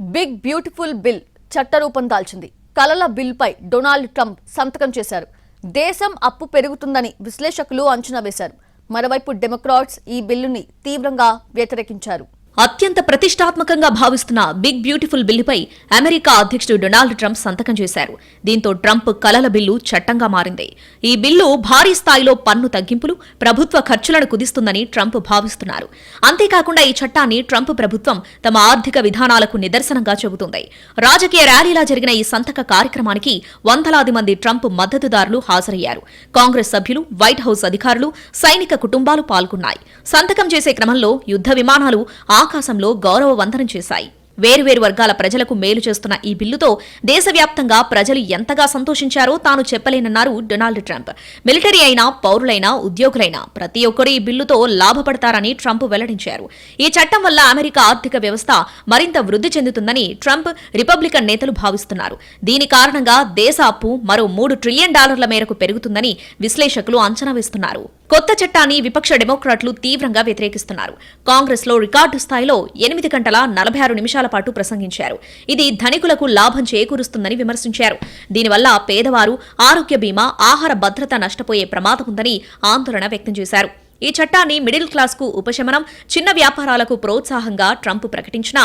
Big beautiful bill చట్టరూపం దాల్చింది. కలల బిల్పై డొనాల్డ్ ట్రంప్ సంతకం చేశారు. దేశం అప్పు పెరుగుతుందని విశ్లేషకులు అంచనా వేశారు. మరోవైపు డెమోక్రాట్స్ ఈ బిల్లుని తీవ్రంగా వ్యతిరేకించారు. అత్యంత ప్రతిష్టాత్మకంగా భావిస్తున్న బిగ్ బ్యూటిఫుల్ బిల్లుపై అమెరికా అధ్యక్షుడు డొనాల్డ్ ట్రంప్ సంతకం చేశారు. దీంతో ట్రంప్ కలల బిల్లు చట్టంగా మారింది. ఈ బిల్లు భారీ స్థాయిలో పన్ను తగ్గింపులు ప్రభుత్వ ఖర్చులను కుదిస్తుందని ట్రంప్ భావిస్తున్నారు. అంతేకాకుండా ఈ చట్టాన్ని ట్రంప్ ప్రభుత్వం తమ ఆర్థిక విధానాలకు నిదర్శనంగా చెబుతుంది. రాజకీయ ర్యాలీలా జరిగిన ఈ సంతక కార్యక్రమానికి వందలాది మంది ట్రంప్ మద్దతుదారులు హాజరయ్యారు. కాంగ్రెస్ సభ్యులు వైట్ హౌస్ అధికారులు సైనిక కుటుంబాలు పాల్గొన్నాయి. సంతకం చేసే క్రమంలో యుద్ధ విమానాలు ఆకాశంలో గౌరవ వందనం చేశాయి. వేరువేరు వర్గాల ప్రజలకు మేలు చేస్తున్న ఈ బిల్లుతో దేశవ్యాప్తంగా ప్రజలు ఎంతగా సంతోషించారో తాను చెప్పలేనన్నారు డొనాల్డ్ ట్రంప్. మిలిటరీ అయినా పౌరులైనా ఉద్యోగులైనా ప్రతి ఒక్కరూ ఈ బిల్లుతో లాభపడతారని ట్రంప్ వెల్లడించారు. ఈ చట్టం వల్ల అమెరికా ఆర్థిక వ్యవస్థ మరింత వృద్ధి చెందుతుందని ట్రంప్ రిపబ్లికన్ నేతలు భావిస్తున్నారు. దీని కారణంగా దేశ అప్పు మరో మూడు ట్రిలియన్ డాలర్ల మేరకు పెరుగుతుందని విశ్లేషకులు అంచనా వేస్తున్నారు. కొత్త చట్టాన్ని విపక్ష డెమోక్రాట్లు తీవ్రంగా వ్యతిరేకిస్తున్నారు. కాంగ్రెస్లో రికార్డు స్థాయిలో ఎనిమిది గంటల నలభై ఆరు నిమిషాల పాటు ప్రసంగించారు. ఇది ధనికులకు లాభం చేకూరుస్తుందని విమర్శించారు. దీనివల్ల పేదవారు ఆరోగ్య బీమా ఆహార భద్రత నష్టపోయే ప్రమాదం ఉందని ఆందోళన వ్యక్తం చేశారు. ఈ చట్టాన్ని మిడిల్ క్లాస్కు ఉపశమనం చిన్న వ్యాపారాలకు ప్రోత్సాహంగా ట్రంప్ ప్రకటించిన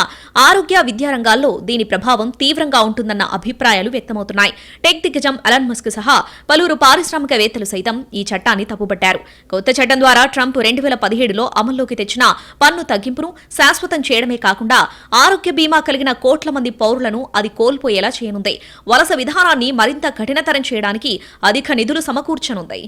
ఆరోగ్య విద్యా రంగాల్లో దీని ప్రభావం తీవ్రంగా ఉంటుందన్న అభిప్రాయాలు వ్యక్తమవుతున్నాయి. టెక్ దిగ్గజం అలన్ మస్క్ సహా పలువురు పారిశ్రామికవేత్తలు సైతం ఈ చట్టాన్ని తప్పుపట్టారు కొత్త చట్టం ద్వారా ట్రంప్ రెండు వేల పదిహేడులో అమల్లోకి తెచ్చిన పన్ను తగ్గింపును శాశ్వతం చేయడమే కాకుండా ఆరోగ్య బీమా కలిగిన కోట్ల మంది పౌరులను అది కోల్పోయేలా చేయనుంది. వలస విధానాన్ని మరింత కఠినతరం చేయడానికి అధిక నిధులు సమకూర్చనుంది.